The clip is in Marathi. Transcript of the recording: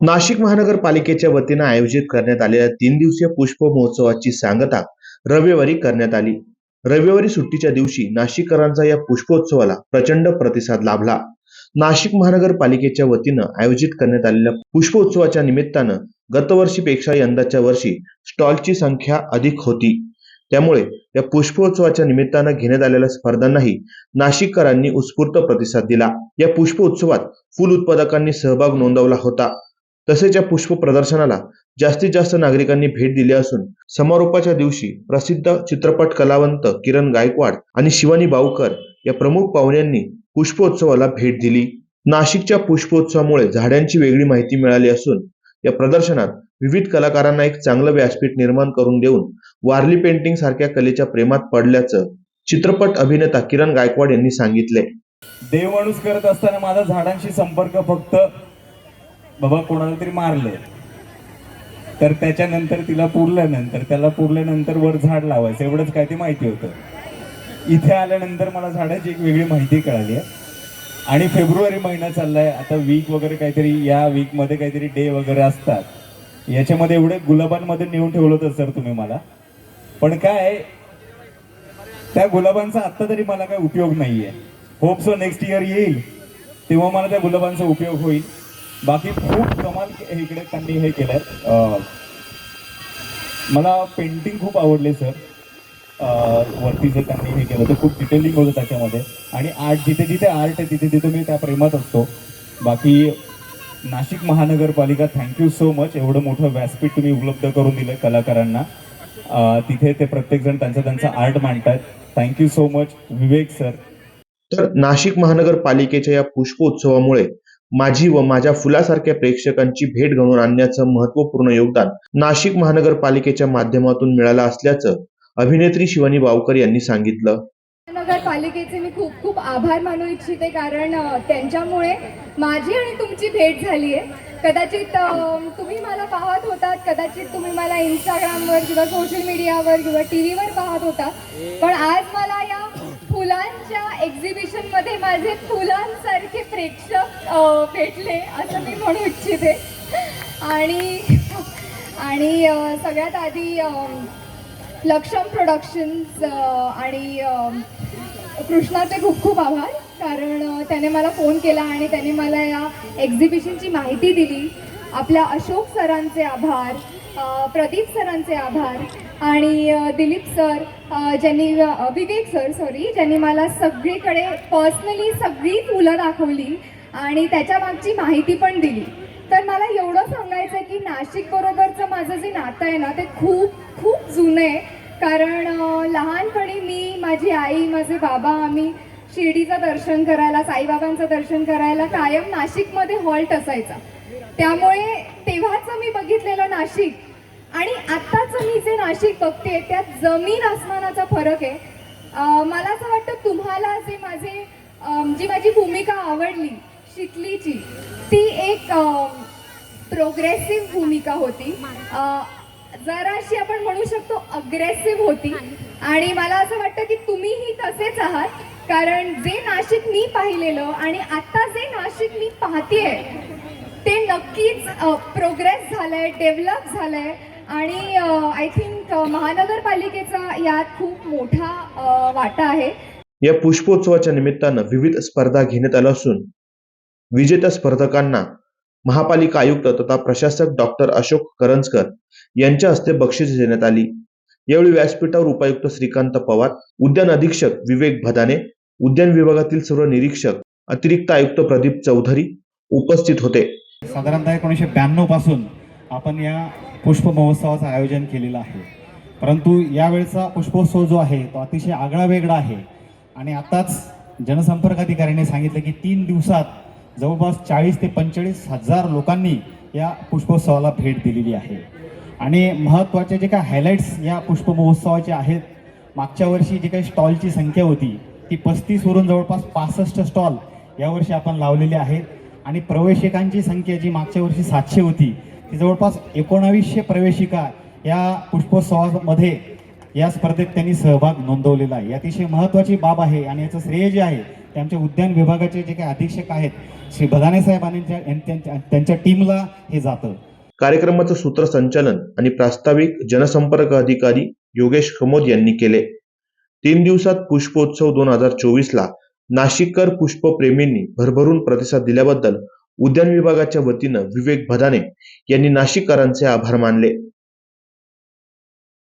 नाशिक महानगरपालिकेच्या वतीनं आयोजित करण्यात आलेल्या तीन दिवसीय पुष्प महोत्सवाची सांगता रविवारी करण्यात आली. रविवारी सुट्टीच्या दिवशी नाशिककरांचा या पुष्पोत्सवाला प्रचंड प्रतिसाद लाभला. नाशिक महानगरपालिकेच्या वतीनं आयोजित करण्यात आलेल्या पुष्पोत्सवाच्या निमित्तानं गतवर्षीपेक्षा यंदाच्या वर्षी स्टॉलची संख्या अधिक होती. त्यामुळे या पुष्पोत्सवाच्या निमित्तानं घेण्यात आलेल्या स्पर्धांनाही नाशिककरांनी उत्स्फूर्त प्रतिसाद दिला. या पुष्पोत्सवात फुल उत्पादकांनी सहभाग नोंदवला होता. तसेच या पुष्प प्रदर्शनाला जास्तीत जास्त नागरिकांनी भेट दिली असून समारोपाच्या दिवशी प्रसिद्ध चित्रपट कलावंत किरण गायकवाड आणि शिवानी बावकर या प्रमुख पाहुण्यांनी पुष्पोत्सवाला भेट दिली. नाशिकच्या पुष्पोत्सवामुळे झाडांची वेगळी माहिती मिळाली असून या प्रदर्शनात विविध कलाकारांना एक चांगलं व्यासपीठ निर्माण करून देऊन वारली पेंटिंग सारख्या कलेच्या प्रेमात पडल्याचं चित्रपट अभिनेता किरण गायकवाड यांनी सांगितले. देव करत असताना माझा झाडांशी संपर्क फक्त बाबा कोणाला तरी मारलं. तर त्याच्यानंतर तिला पुरल्यानंतर त्याला पुरल्यानंतर वर झाड लावायचं. एवढंच काय ते माहिती होतं. इथे आल्यानंतर मला झाडाची एक वेगळी माहिती कळाली. आहे आणि फेब्रुवारी महिना चाललाय. आता वीक वगैरे काहीतरी या वीकमध्ये काहीतरी डे वगैरे असतात. याच्यामध्ये एवढे गुलाबांमध्ये नेऊन ठेवलं होतं सर तुम्ही मला. पण काय त्या गुलाबांचा आत्ता तरी मला काय उपयोग नाहीये. होप सो नेक्स्ट इयर येईल. तेव्हा मला त्या गुलाबांचा उपयोग होईल. बाकी खूप कमाल इकडे त्यांनी हे केलंय. मला पेंटिंग खूप आवडले सर वरती जे त्यांनी हे केलं ते खूप डिटेलिंग होतं त्याच्यामध्ये. आणि आर्ट जिथे जिथे आर्ट आहे तिथे तिथे मी त्या प्रेमात असतो. बाकी नाशिक महानगरपालिका थँक्यू सो मच एवढं मोठं व्यासपीठ तुम्ही उपलब्ध करून दिलं कलाकारांना. तिथे ते प्रत्येकजण त्यांचा त्यांचा आर्ट मांडतात thank you so much Vivek sir तर नाशिक महानगरपालिकेच्या या पुष्पोत्सवामुळे माझी व माझ्या फुलासारख्या प्रेक्षकांची भेट घडवून आणण्याचं महत्त्वपूर्ण योगदान नाशिक महानगरपालिकेच्या माध्यमातून मिळालं असल्याचं अभिनेत्री शिवानी बावकर यांनी सांगितलं. नगरपालिकेचे मी खूप खूप आभार मानू इच्छिते कारण त्यांच्यामुळे माझी आणि तुमची भेट झाली आहे कदाचित तुम्ही मला पाहत होतात कदाचित तुम्ही मला इंस्टाग्रामवर किंवा सोशल मीडियावर किंवा टी व्हीवर पाहत होता पण आज मला या फुलांच्या एक्झिबिशनमध्ये माझे फुलांसारखे प्रेक्षक भेटले असं मी म्हणू इच्छिते. आणि आणि सगळ्यात आधी लक्षम प्रोडक्शन्स आणि कृष्णाचे खूप खूप आभार. कारण त्याने मला फोन केला आणि त्याने मला या एक्झिबिशनची माहिती दिली. आपल्या अशोक सरांचे आभार प्रदीप सरांचे आभार. आणि दिलीप सर ज्यांनी विवेक सर सॉरी ज्यांनी मला सगळीकडे पर्सनली सगळी फुलं दाखवली आणि त्याच्या मागची माहिती पण दिली. तर मला एवढं सांगायचं आहे की नाशिक बरोबरचं माझं जे नातं आहे ना ते खूप खूप जुनं आहे. कारण लहानपणी मी माझी आई माझे बाबा आम्ही शिर्डीचं दर्शन करायला साईबाबांचं दर्शन करायला कायम नाशिकमध्ये हॉल्ट असायचा. त्यामुळे तेव्हाचं मी बघितलेलं नाशिक आणि आत्ताचं मी जे नाशिक बघते त्यात जमीन आसमानाचा फरक आहे. मला असं वाटतं तुम्हाला जे माझे जी माझी भूमिका आवडली शिकलीची ती एक प्रोग्रेसिव्ह भूमिका होती. जरा जराशी आपण म्हणू शकतो अग्रेसिव्ह होती. आणि मला असं वाटतं की तुम्हीही तसेच आहात कारण जे नाशिक मी पाहिलेलं आणि आता जे नाशिक मी पाहतेय ते नक्कीच प्रोग्रेस झालंय डेव्हलप झालंय. आणि आय थिंक महानगरपालिकेचा यात खूप मोठा वाटा आहे. या पुष्पोत्सवाच्या निमित्तानं विविध स्पर्धा घेण्यात आल्या असून विजेत्या स्पर्धकांना महापालिका आयुक्त तथा प्रशासक डॉक्टर अशोक करंजकर यांच्या हस्ते बक्षीस देण्यात आली. यावेळी व्यासपीठावर उपायुक्त श्रीकांत पवार उद्यान अधीक्षक विवेक भदाने उद्यान विभागातील सर्व निरीक्षक अतिरिक्त आयुक्त प्रदीप चौधरी उपस्थित होते. साधारणतः एकोणीसशे ब्याण्णवपासून आपण या पुष्प महोत्सवाचं आयोजन केलेलं आहे. परंतु यावेळचा पुष्पोत्सव जो आहे तो अतिशय आगळा वेगळा आहे. आणि आताच जनसंपर्क अधिकाऱ्याने सांगितलं की तीन दिवसात जवळपास चाळीस ते पंचेचाळीस हजार लोकांनी या पुष्पोत्सवाला भेट दिलेली आहे. आणि महत्त्वाचे जे काय हायलाईट्स या पुष्प महोत्सवाचे आहेत मागच्या वर्षी जी काही स्टॉलची संख्या होती ती पस्तीसवरून जवळपास पासष्ट स्टॉल यावर्षी आपण लावलेले आहेत. आणि प्रवेशिकांची संख्या जी मागच्या वर्षी सातशे होती की जवळपास एकोणावीसशे प्रवेशिका या पुष्पोत्सवामध्ये या स्पर्धेत त्यांनी सहभाग नोंदवलेला आहे. अतिशय महत्त्वाची बाब आहे आणि याचं श्रेय जे आहे ते आमच्या उद्यान विभागाचे जे काही अधीक्षक आहेत श्री भदाने साहेबांच्या आणि त्यांच्या- त्यांच्या टीमला हे जातं. कार्यक्रमाचं सूत्रसंचालन आणि प्रास्ताविक जनसंपर्क अधिकारी योगेश खमोद यांनी केले. तीन दिवसात पुष्पोत्सव दोन हजार चोवीसला नाशिककर पुष्पप्रेमींनी भरभरून प्रतिसाद दिल्याबद्दल उद्यान विभागाच्या वतीनं विवेक भदाने यांनी नाशिककरांचे आभार मानले.